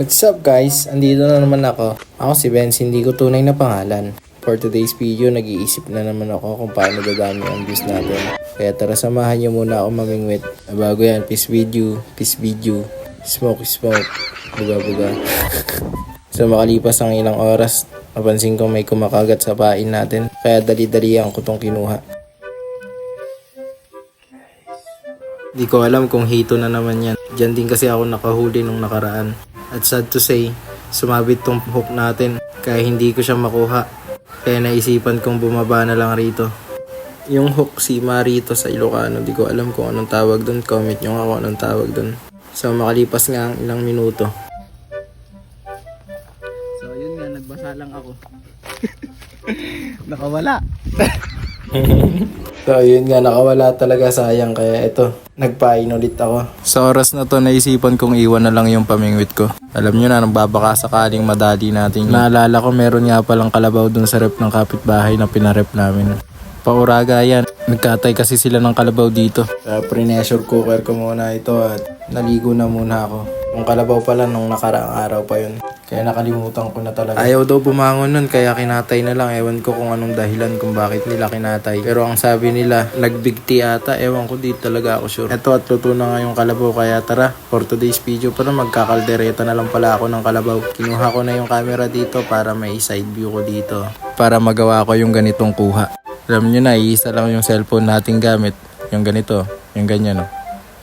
What's up guys? Andito na naman ako. Ako si Benz, hindi ko tunay na pangalan. For today's video, nag-iisip na naman ako kung paano dadami ang views natin. Kaya tara samahan niyo muna ako mamingwit. Ah, Bago yan, peace video, peace video, smoke smoke, buga buga. so makalipas ang ilang oras, napansin ko may kumakagat sa pain natin. Kaya dali-dalihan ko tong kinuha. Di ko alam kung hito na naman yan. Diyan din kasi ako nakahuli nung nakaraan. At sad to say, sumabit tong hook natin. Kaya hindi ko siya makuha. Kaya naisipan kong bumaba na lang rito. Yung hook si Marito sa Ilocano, di ko alam kung anong tawag doon. Comment nyo nga kung anong tawag doon. So makalipas nga ang ilang minuto. So yun nga, nagbasa lang ako. Nakawala. So yun nga, nakawala talaga sayang kaya ito, nagpain ulit ako. Sa oras na to, naisipan kong iwan na lang yung pamingwit ko. Alam nyo na, nagbabaka sakaling madali natin yun. Naalala ko meron nga palang kalabaw dun sa rep ng kapitbahay na pinarep namin. Pauraga yan. Nagkatay kasi sila ng kalabaw dito. Kaya pre-pressure cooker ko muna ito at naligo na muna ako. Yung kalabaw pala nung nakaraang araw pa yun. Kaya nakalimutan ko na talaga. Ayaw daw bumangon nun kaya kinatay na lang. Ewan ko kung anong dahilan kung bakit nila kinatay. Pero ang sabi nila, nagbigti ata. Ewan ko di talaga ako sure. Eto at luto na nga yung kalabaw kaya tara. For today's video na magkakaldereta na lang pala ako ng kalabaw. Kinuha ko na yung camera dito para may side view ko dito. Para magawa ko yung ganitong kuha. Alam nyo na, iisa lang yung cellphone nating gamit. Yung ganito. Yung ganyan, no?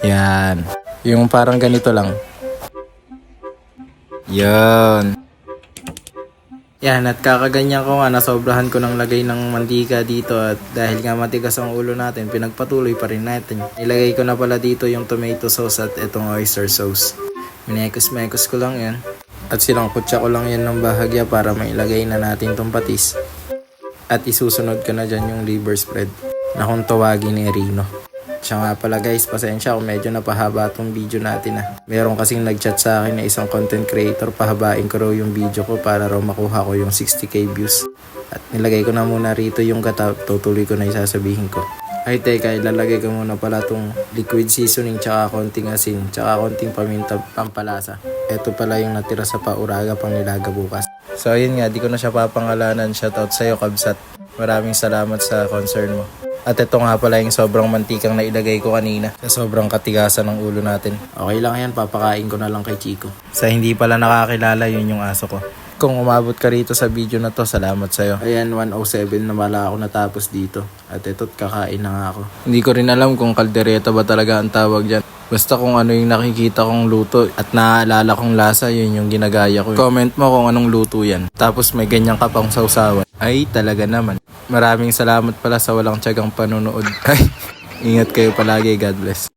Yan. Yung parang ganito lang. Yan. Yan, at kakaganyan ko nga, nasobrahan ko ng lagay ng mantika dito at dahil nga matigas ang ulo natin, pinagpatuloy pa rin natin. Ilagay ko na pala dito yung tomato sauce at itong oyster sauce. Minekos-mekos ko lang yan. At sinangkutsa ko lang yan ng bahagya para mailagay na natin tong patis. At isusunod ko na dyan yung liver spread na kung tawagin ni Rino. Siya nga pala guys, pasensya kung medyo napahaba tong video natin ah. Meron kasing nagchat sa akin na isang content creator, pahabain ko raw yung video ko para raw makuha ko yung 60k views. At nilagay ko na muna rito yung gata, tutuloy ko na isasabihin ko. Ay teka, ilalagay ko muna pala tong liquid seasoning tsaka konting asin tsaka konting paminta pampalasa. Ito pala yung natira sa pauraga pang nilaga bukas. So ayun nga, di ko na siya papangalanan. Shoutout sa'yo, Kabsat. Maraming salamat sa concern mo. At ito nga pala yung sobrang mantikang na ilagay ko kanina. Sa sobrang katigasan ng ulo natin. Okay lang yan, papakain ko na lang kay Chico. Sa hindi pala nakakilala, yun yung aso ko. Kung umabot ka rito sa video na to, salamat sa'yo. Ayan, 107 na wala ako natapos dito. At ito't kakain na nga ako. Hindi ko rin alam kung kaldereta ba talaga ang tawag dyan. Basta kung ano yung nakikita kong luto at naaalala kong lasa, yun yung ginagaya ko. Comment mo kung anong luto yan. Tapos may ganyan ka pang sausawan. Ay, talaga naman. Maraming salamat pala sa walang tiyagang panonood. Ingat kayo palagi. God bless.